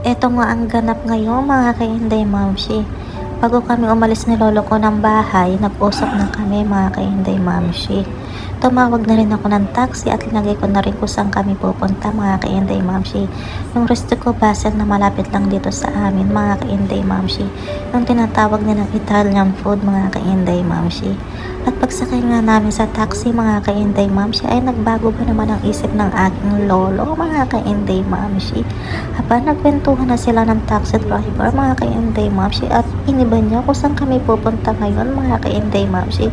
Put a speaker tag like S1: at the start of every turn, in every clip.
S1: Eto nga ang ganap ngayon mga kainday mamshi. Bago kami umalis ni lolo ko ng bahay, nag-usap na kami mga kainday mamshi. Tumawag na rin ako ng taxi at linagay ko na rin kung saan kami pupunta mga kainday mamshi. Yung resto ko basil na malapit lang dito sa amin mga kainday mamshi. Yung tinatawag nilang Italian food mga kainday mamshi. At pagsakay nga namin sa taxi mga kainday mamshi ay nagbago ba naman ang isip ng aking lolo mga kainday mamshi. Haba nagkwentuhan na sila ng taxi driver mga kainday mamshi at iniba niya kung saan kami pupunta ngayon mga kainday mamshi.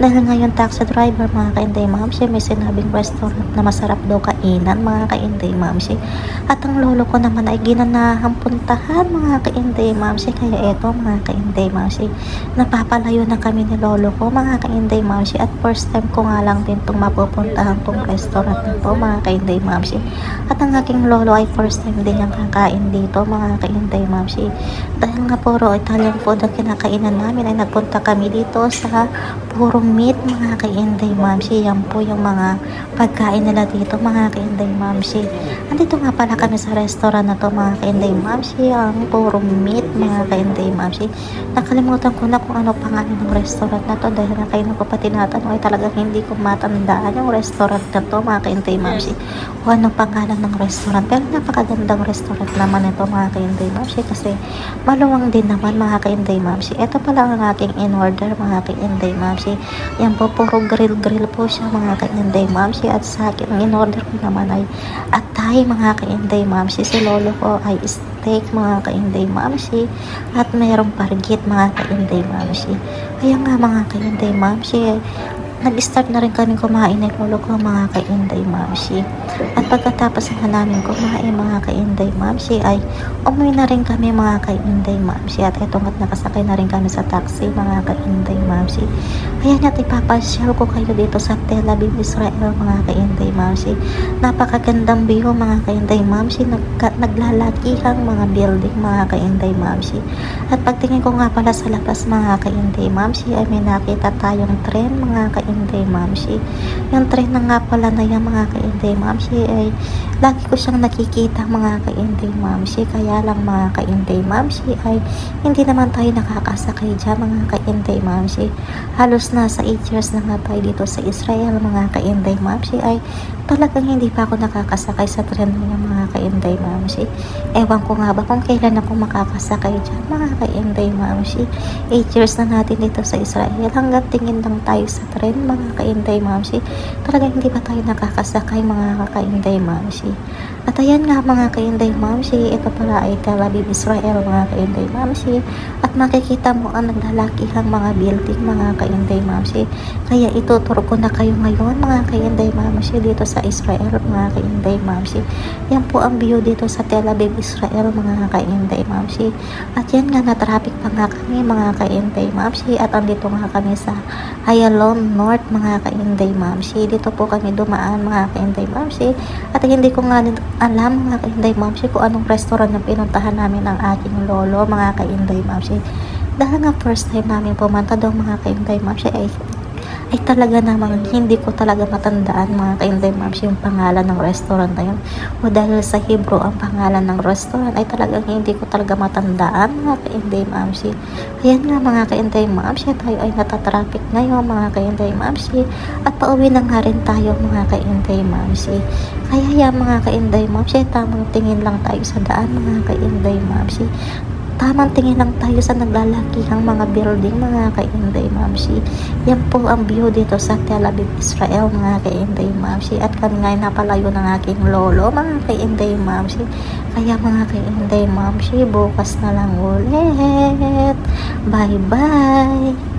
S1: Dahil ngayon taxi driver mga kainday mamshi may sinabing restaurant na masarap daw kainan mga kainday mamshi. At ang lolo ko naman ay ginanahang puntahan mga kainday mamshi kaya eto mga kainday mamshi napapalayo na kami ni lolo ko mga kainday mamshi at first time ko nga lang din itong mapupuntahan tong restaurant na to mga kainday mamshi at ang aking lolo ay first time din niyang kakain dito mga kainday mamshi dahil nga puro Italian food ang kinakainan namin ay nagpunta kami dito sa purong meat mga kainday mamshi yan po yung mga pagkain nila dito mga kainday mamshi andito nga pala kami sa restaurant na to mga kainday mamshi ang purong meat mga kainday mamshi nakalimutan ko na kung ano pangalan ng restaurant na to dahil na kayo ko pa tinatanong ay talagang hindi ko matandaan yung restaurant na to mga kainday mamshi kung ano pangalan ng restaurant. Pero napakagandang restaurant naman ito mga kainday mamshi kasi maluwang din naman mga kainday mamshi ito pala ang aking in order mga kainday mamshi yan po puro grill grill po siya mga kainday mamshi at sa akin ang in order ko naman ay atay mga kainday mamshi si. Lolo ko ay steak mga kainday mamshi at mayroong pargit mga kainday mamshi kaya nga mga kainday mamshi nag-start na rin kami kumain ng lolo ko mga kainday mamshi at pagkatapos na namin kumain mga kainday mamshi ay umuwi na rin kami mga kainday mamshi at eto nga't nakasakay na rin kami sa taxi mga kainday mamshi kaya nga ipapasyal ko kayo dito sa Tel Aviv, Israel mga kainday mamshi napakagandang view mga kainday mamshi Nagka, naglalakihang mga building mga kainday mamshi at pagtingin ko nga pala sa labas mga kainday mamshi ay may nakita tayong tren mga kainday mamshi yung tren na nga pala na yan mga kainday mamshi ay lagi ko siyang nakikita mga kainday mamshi kaya lang mga kainday mamshi ay hindi naman tayo nakakasakay dyan mga kainday mamshi halos nasa 8 years na nga tayo dito sa Israel mga kainday mamshi ay talagang hindi pa ako nakakasakay sa tren na yan mga kainday mamshi ewan ko nga ba kung kailan ako makakasakay dyan mga kainday mamshi 8 years na natin dito sa Israel. Hanggang tingin lang tayo sa tren mga kainday mamshi talagang hindi pa tayo nakakasakay mga kainday mamshi at ayan nga mga kainday mamshi ito pala ay Tel Aviv Israel mga kainday mamshi at makikita mo ang naglalakihang mga building mga kainday mamshi kaya ituturo ko na kayo ngayon mga kainday mamshi dito sa Israel mga kainday mamshi yan po ang view dito sa Tel Aviv Israel mga kainday mamshi at yan nga na traffic pa nga kami mga kainday mamshi at andito nga kami sa Ayalon North mga kainday mamshi dito po kami dumaan mga kainday mamshi at hindi ko nga alam mga kainday mamshi kung anong restaurant na pinuntahan namin ng aking lolo mga kainday mamshi dahil nga first time namin pumunta daw mga kainday mamshi ay ay talaga namang hindi ko talaga matandaan mga kainday mamshi yung pangalan ng restaurant na yun. O dahil sa Hebrew ang pangalan ng restaurant ay talagang hindi ko talaga matandaan mga kainday mamshi ayan nga mga kainday mamshi tayo ay natatraffic ngayon mga kainday mamshi at pauwi na nga rin tayo mga kainday mamshi kaya yan mga kainday mamshi tamang tingin lang tayo sa daan mga kainday mamshi tamang tingin lang tayo sa naglalakihang mga building mga kainday mamshi yan po ang view dito sa Tel Aviv, Israel mga kainday mamshi at kami nga ay napalayo ng aking lolo mga kainday mamshi kaya mga kainday mamshi bukas na lang ulit. Bye bye